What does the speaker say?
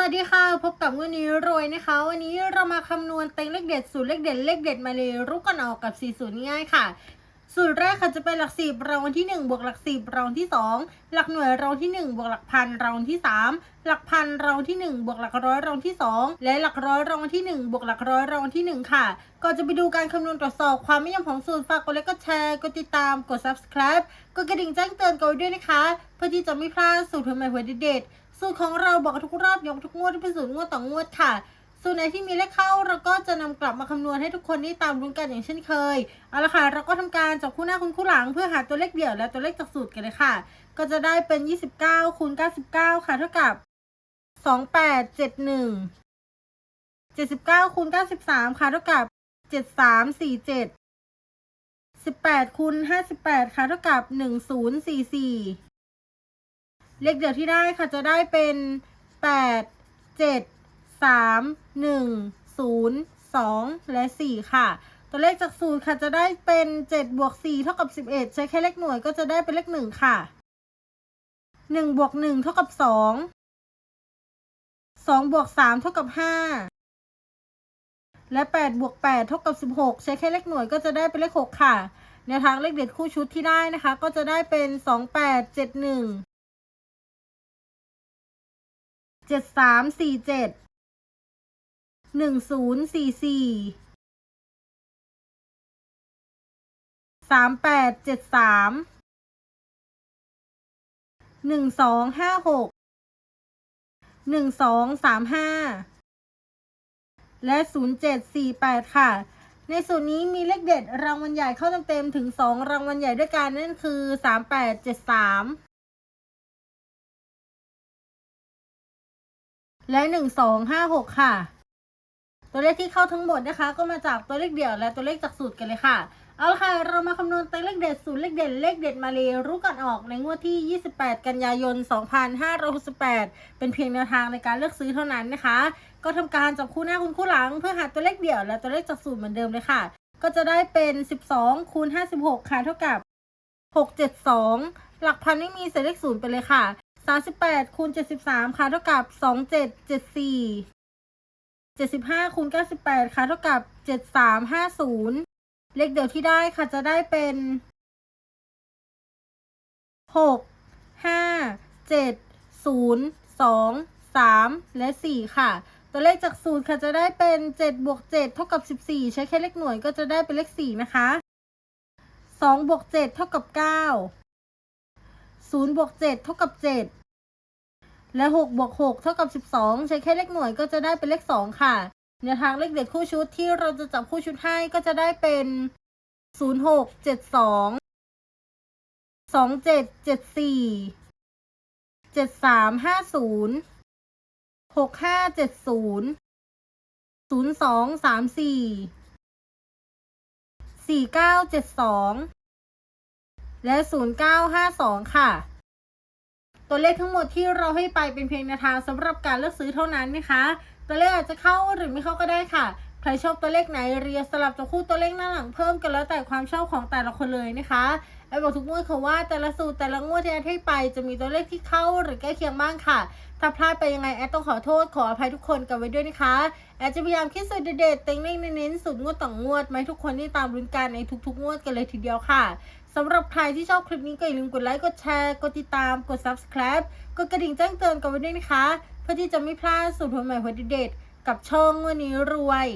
สวัสดีค่ะ พบกับวันนี้รวยนะคะ วันนี้เรามาคำนวณเต็งเลขเด็ดสูตรเลขเด็ดเลขเด็ดมาเลยรู้กันออกกับ 4 สูตรง่ายค่ะ สูตรแรกค่ะจะเป็นหลักสิบรางวัลที่ 1 บวกหลักสิบรางวัลที่ 2 หลักหน่วยรางวัลที่ 1 บวกหลักพันรางวัลที่ 3 หลักพันรางวัลที่ 1 บวกหลักร้อยรางวัลที่ 2 และหลักร้อยรางวัลที่ 1 บวกหลักร้อยรางวัลที่ 1 ค่ะก่อนจะไปดูการคำนวณตรวจสอบความไม่ยอมของสูตรฝากกดไลค์กดแชร์กดติดตามกด subscribe กดกระดิ่งแจ้งเตือนกันไว้ด้วยนะคะ เพื่อที่จะไม่พลาดสูตรใหม่หัวเด็ด สูตรของเราบอกทุกรอบยกทุกงวดที่เป็นสูตรงวดต่องวดค่ะ สูตรไหนที่มีเลขเข้าเราก็จะนำกลับมาคำนวณให้ทุกคนได้ตามรุ้นกันอย่างเช่นเคยเอาละค่ะเราก็ทำการจับคู่หน้าคูณคู่หลังเพื่อหาตัวเลขเดี่ยวและตัวเลขจากสูตรกันเลยค่ะ ก็จะได้เป็น 29คูณ99 ค่ะ เท่ากับ 2871 79คูณ93 ค่ะ เท่ากับ 7347 18คูณ58 ค่ะ เท่ากับ 1044 เลขเดี่ยวที่ได้ค่ะจะได้เป็นแปดเจ็ดสามหนึ่งศูนย์สองและสี่ค่ะ ตัวเลขจากสูตรค่ะจะได้เป็นเจ็ดบวกสี่เท่ากับสิบเอ็ดใช้แค่เลขหน่วยก็จะได้เป็นเลขหนึ่งค่ะหนึ่งบวกหนึ่งเท่ากับสองสองบวกสามเท่ากับห้าและแปดบวกแปดเท่ากับสิบหกใช้แค่เลขหน่วยก็จะได้เป็นเลขหกค่ะแนวทางเลขเด็ดคู่ชุดที่ได้นะคะ ก็จะได้เป็นสองแปดเจ็ดหนึ่ง เจ็ดสามสี่เจ็ดหนึ่งศูนย์สี่สี่สามแปดเจ็ดสามหนึ่งสองห้าหกหนึ่งสองสามห้าและศูนย์เจ็ดสี่แปดค่ะ ในส่วนนี้มีเลขเด็ดรางวัลใหญ่เข้าเต็มๆถึงสองรางวัลใหญ่ด้วยกันนั่นคือสามแปดเจ็ดสาม และหนึ่งสองห้าหกค่ะ ตัวเลขที่เข้าทั้งหมดนะคะ ก็มาจากตัวเลขเดี่ยวและตัวเลขจากสูตรกันเลยค่ะ เอาละค่ะ เรามาคำนวณตัวเลขเด็ดสูตรเลขเด่นเลขเด็ดมาเลยรู้กันออกในงวดที่ 28 กันยายน 2568 เป็นเพียงแนวทางในการเลือกซื้อเท่านั้นนะคะ ก็ทำการจับคู่หน้าคูณคู่หลัง เพื่อหาตัวเลขเดี่ยวและตัวเลขจากสูตรเหมือนเดิมเลยค่ะ ก็จะได้เป็น 12คูณ56 ค่ะเท่ากับ 672 หลักพันไม่มีเศษเลขศูนย์ไปเลยค่ะ 38คูณ73ค่ะเท่ากับ2774 75คูณ98ค่ะเท่ากับ7350เลขเดียวที่ได้ค่ะจะได้เป็น6 5 7 0 2 3และ4ค่ะ ตัวเลขจากสูตรค่ะจะได้เป็น7บวก7เท่ากับ14ใช้แค่เลขหน่วยก็จะได้เป็นเลข4นะคะ2บวก7เท่ากับ9 0บวก7เท่ากับ7 และ6บวก6เท่ากับ12ใช้แค่เลขหน่วยก็จะได้เป็นเลข2ค่ะแนวทางเลขเด็ดคู่ชุดที่เราจะจับคู่ชุดให้ก็จะได้เป็น0 6 7 2 2 7 7 4 7 3 5 0 6 5 7 0 0 2 3 4 4 9 7 2และ0 9 5 2ค่ะ ตัวเลขทั้งหมดที่เราให้ไปเป็นเพียงแนวทางสำหรับการเลือกซื้อเท่านั้นนะคะ ตัวเลขอาจจะเข้าหรือไม่เข้าก็ได้ค่ะ ใครชอบตัวเลขไหนเรียงสลับจับคู่ตัวเลขหน้าหลังเพิ่มกันแล้วแต่ความชอบของแต่ละคนเลยนะคะไอ้บอกทุกงวดค่ะว่าแต่ละสูตรแต่ละงวดที่แอดให้ไปจะมีตัวเลขที่เข้าหรือใกล้เคียงบ้างค่ะ ถ้าพลาดไปยังไงแอดต้องขอโทษขออภัยทุกคนกันไว้ด้วยนะคะแอดจะพยายามคิดสูตรเด็ดๆเต็งเลขเน้นๆสูตรงวดต่องวดไหมทุกคนได้ตามรุ้นกันในทุกๆ งวดกันเลยทีเดียวค่ะสำหรับใครที่ชอบคลิปนี้ก็อย่าลืมกดไลค์กดแชร์กดติดตามกด subscribe กดกระดิ่งแจ้งเตือนกันไว้ด้วยนะคะเพื่อที่จะไม่พลาดสูตรใหม่ๆหัวเด็ดๆ กับช่องวันนี้รวย